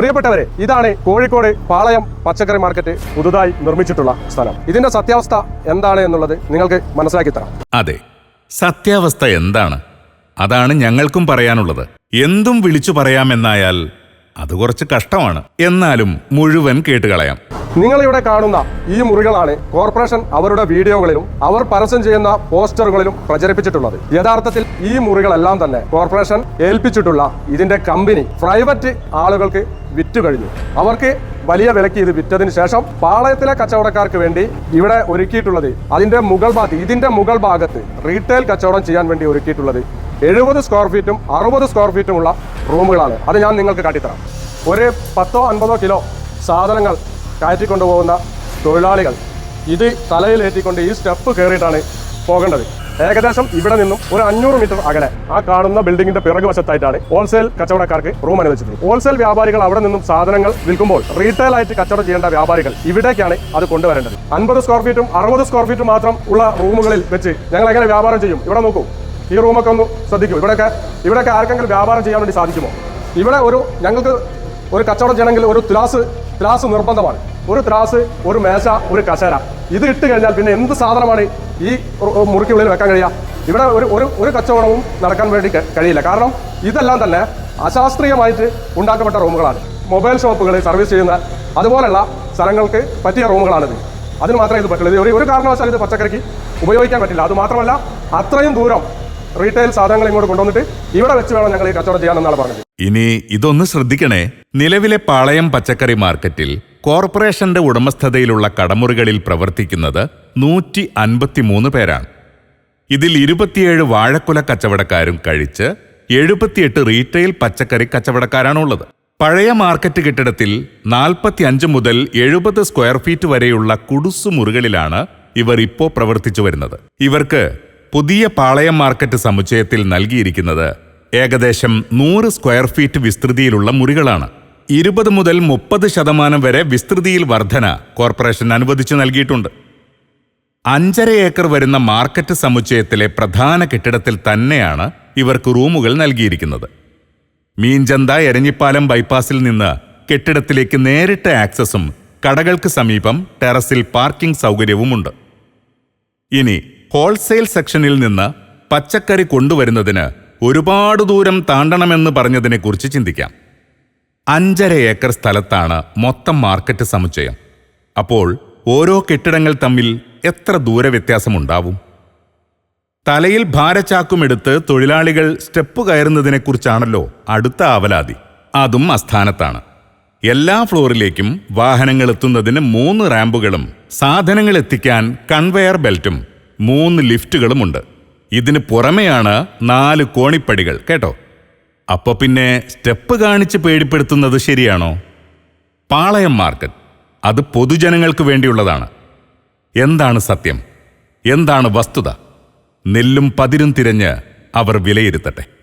പ്രിയപ്പെട്ടവരെ ഇതാണ് കോഴിക്കോട് പാളയം പച്ചക്കറി മാർക്കറ്റ് പുതുതായി നിർമ്മിച്ചിട്ടുള്ള സ്ഥലം. ഇതിന്റെ സത്യാവസ്ഥ എന്താണ് എന്നുള്ളത് നിങ്ങൾക്ക് മനസ്സിലാക്കി തരാം. അതെ സത്യാവസ്ഥ എന്താണ്? അതാണ് ഞങ്ങൾക്കും പറയാനുള്ളത്. എന്തും വിളിച്ചു പറയാമെന്നായാൽ അത് കുറച്ച് കഷ്ടമാണ്. എന്നാലും മുഴുവൻ കേട്ടുകളയാം. നിങ്ങൾ ഇവിടെ കാണുന്ന ഈ മുറികളാണ് കോർപ്പറേഷൻ അവരുടെ വീഡിയോകളിലും അവർ പരസ്യം ചെയ്യുന്ന പോസ്റ്ററുകളിലും പ്രചരിപ്പിച്ചിട്ടുള്ളത്. യഥാർത്ഥത്തിൽ ഈ മുറികളെല്ലാം തന്നെ കോർപ്പറേഷൻ ഏൽപ്പിച്ചിട്ടുള്ള ഇതിന്റെ കമ്പനി പ്രൈവറ്റ് ആളുകൾക്ക് വിറ്റു കഴിഞ്ഞു. അവർക്ക് വലിയ വിലക്ക് ഇത് വിറ്റതിന് ശേഷം പാളയത്തിലെ കച്ചവടക്കാർക്ക് വേണ്ടി ഇവിടെ ഒരുക്കിയിട്ടുള്ളത് അതിന്റെ മുകൾ ഭാഗത്ത് ഇതിന്റെ മുകൾ ഭാഗത്ത് റീറ്റെയിൽ കച്ചവടം ചെയ്യാൻ വേണ്ടി ഒരുക്കിയിട്ടുള്ളത് എഴുപത് സ്ക്വയർ ഫീറ്റും അറുപത് സ്ക്വയർ ഫീറ്റുമുള്ള റൂമുകളാണ്. അത് ഞാൻ നിങ്ങൾക്ക് കാട്ടിത്തരാം. ഒരു പത്തോ അൻപതോ കിലോ സാധനങ്ങൾ കയറ്റിക്കൊണ്ടുപോകുന്ന തൊഴിലാളികൾ ഇത് തലയിലേറ്റിക്കൊണ്ട് ഈ സ്റ്റെപ്പ് കയറിയിട്ടാണ് പോകേണ്ടത്. ഏകദേശം ഇവിടെ നിന്നും ഒരു അഞ്ഞൂറ് മീറ്റർ അകലെ ആ കാണുന്ന ബിൽഡിംഗിന്റെ പിറകു വശത്തായിട്ടാണ് ഹോൾസെയിൽ കച്ചവടക്കാർക്ക് റൂം അനുവദിച്ചിട്ടുള്ളത് ഹോൾസെയിൽ വ്യാപാരികൾ അവിടെ നിന്നും സാധനങ്ങൾ വിൽക്കുമ്പോൾ റീറ്റെയിൽ ആയിട്ട് കച്ചവടം ചെയ്യേണ്ട വ്യാപാരികൾ ഇവിടേക്കാണ് അത് കൊണ്ടുവരേണ്ടത്. അൻപത് സ്ക്വയർ ഫീറ്റും അറുപത് സ്ക്വയർ ഫീറ്റും മാത്രം ഉള്ള റൂമുകളിൽ വെച്ച് ഞങ്ങൾ എങ്ങനെ വ്യാപാരം ചെയ്യും? ഇവിടെ നോക്കൂ. ഈ റൂമൊക്കെ ഒന്ന് ശ്രദ്ധിക്കൂ. ഇവിടെയൊക്കെ ഇവിടെയൊക്കെ ആർക്കെങ്കിലും വ്യാപാരം ചെയ്യാൻ വേണ്ടി സാധിക്കുമോ? ഇവിടെ ഒരു ഞങ്ങൾക്ക് ഒരു കച്ചവടം ചെയ്യണമെങ്കിൽ ഒരു ത്രാസ് ത്രാസ് നിർബന്ധമാണ്. ഒരു ത്രാസ് ഒരു മേശ ഒരു കസേര ഇത് ഇട്ട് കഴിഞ്ഞാൽ പിന്നെ എന്ത് സാധനമാണ് ഈ മുറിക്കുള്ളിൽ വെക്കാൻ കഴിയുക? ഇവിടെ ഒരു ഒരു ഒരു കച്ചവടവും നടക്കാൻ വേണ്ടി കഴിയില്ല. കാരണം ഇതെല്ലാം തന്നെ അശാസ്ത്രീയമായിട്ട് ഉണ്ടാക്കപ്പെട്ട റൂമുകളാണ്. മൊബൈൽ ഷോപ്പുകൾ സർവീസ് ചെയ്യുന്ന അതുപോലുള്ള സ്ഥലങ്ങൾക്ക് പറ്റിയ റൂമുകളാണിത്. അതിന് മാത്രമേ ഇത് പറ്റുള്ളൂ. ഒരു ഒരു കാരണവശാലും ഇത് പച്ചക്കറിക്ക് ഉപയോഗിക്കാൻ പറ്റില്ല. അത് മാത്രമല്ല അത്രയും ദൂരം റീറ്റെയിൽ സാധനങ്ങൾ ഇങ്ങോട്ട് കൊണ്ടുവന്നിട്ട് ഇവിടെ വെച്ച് വേണം ഞങ്ങൾ ഈ കച്ചവടം ചെയ്യാനെന്നാണ് പറഞ്ഞത്. ഇനി ഇതൊന്ന് ശ്രദ്ധിക്കണേ. നിലവിലെ പാളയം പച്ചക്കറി മാർക്കറ്റിൽ കോർപ്പറേഷന്റെ ഉടമസ്ഥതയിലുള്ള കടമുറികളിൽ പ്രവർത്തിക്കുന്നത് നൂറ്റി അൻപത്തിമൂന്ന് പേരാണ്. ഇതിൽ ഇരുപത്തിയേഴ് വാഴക്കുല കച്ചവടക്കാരും കഴിച്ച് എഴുപത്തിയെട്ട് റീറ്റെയിൽ പച്ചക്കറി കച്ചവടക്കാരാണുള്ളത്. പഴയ മാർക്കറ്റ് കെട്ടിടത്തിൽ നാൽപ്പത്തിയഞ്ച് മുതൽ എഴുപത് സ്ക്വയർ ഫീറ്റ് വരെയുള്ള കുടുസു മുറികളിലാണ് ഇവർ ഇപ്പോൾ പ്രവർത്തിച്ചു വരുന്നത്. ഇവർക്ക് പുതിയ പാളയം മാർക്കറ്റ് സമുച്ചയത്തിൽ നൽകിയിരിക്കുന്നത് ഏകദേശം നൂറ് സ്ക്വയർ ഫീറ്റ് വിസ്തൃതിയിലുള്ള മുറികളാണ്. ഇരുപത് മുതൽ മുപ്പത് ശതമാനം വരെ വിസ്തൃതിയിൽ വർധന കോർപ്പറേഷൻ അനുവദിച്ചു നൽകിയിട്ടുണ്ട്. അഞ്ചര ഏക്കർ വരുന്ന മാർക്കറ്റ് സമുച്ചയത്തിലെ പ്രധാന കെട്ടിടത്തിൽ തന്നെയാണ് ഇവർക്ക് റൂമുകൾ നൽകിയിരിക്കുന്നത്. മീൻചന്ത എരഞ്ഞിപ്പാലം ബൈപ്പാസിൽ നിന്ന് കെട്ടിടത്തിലേക്ക് നേരിട്ട് ആക്സസും കടകൾക്ക് സമീപം ടെറസിൽ പാർക്കിംഗ് സൗകര്യവുമുണ്ട്. ഇനി ഹോൾസെയിൽ സെക്ഷനിൽ നിന്ന് പച്ചക്കറി കൊണ്ടുവരുന്നതിന് ഒരുപാട് ദൂരം താണ്ടണമെന്ന് പറഞ്ഞതിനെക്കുറിച്ച് ചിന്തിക്കാം. അഞ്ചര ഏക്കർ സ്ഥലത്താണ് മൊത്തം മാർക്കറ്റ് സമുച്ചയം. അപ്പോൾ ഓരോ കെട്ടിടങ്ങൾ തമ്മിൽ എത്ര ദൂരവ്യത്യാസമുണ്ടാവും? തലയിൽ ഭാരച്ചാക്കുമെടുത്ത് തൊഴിലാളികൾ സ്റ്റെപ്പ് കയറുന്നതിനെക്കുറിച്ചാണല്ലോ അടുത്ത ആവലാതി. അതും അസ്ഥാനത്താണ് എല്ലാ ഫ്ലോറിലേക്കും വാഹനങ്ങൾ എത്തുന്നതിന് മൂന്ന് റാമ്പുകളും സാധനങ്ങൾ എത്തിക്കാൻ കൺവെയർ ബെൽറ്റും മൂന്ന് ലിഫ്റ്റുകളുമുണ്ട്. ഇതിന് പുറമെയാണ് നാല് കോണിപ്പടികൾ കേട്ടോ? അപ്പൊ പിന്നെ സ്റ്റെപ്പ് കാണിച്ച് പേടിപ്പെടുത്തുന്നത് ശരിയാണോ? പാളയം മാർക്കറ്റ്. അത് പൊതുജനങ്ങൾക്ക് വേണ്ടിയുള്ളതാണ്. എന്താണ് സത്യം? എന്താണ് വസ്തുത? നെല്ലും പതിരും തിരഞ്ഞ് അവർ വിലയിരുത്തട്ടെ.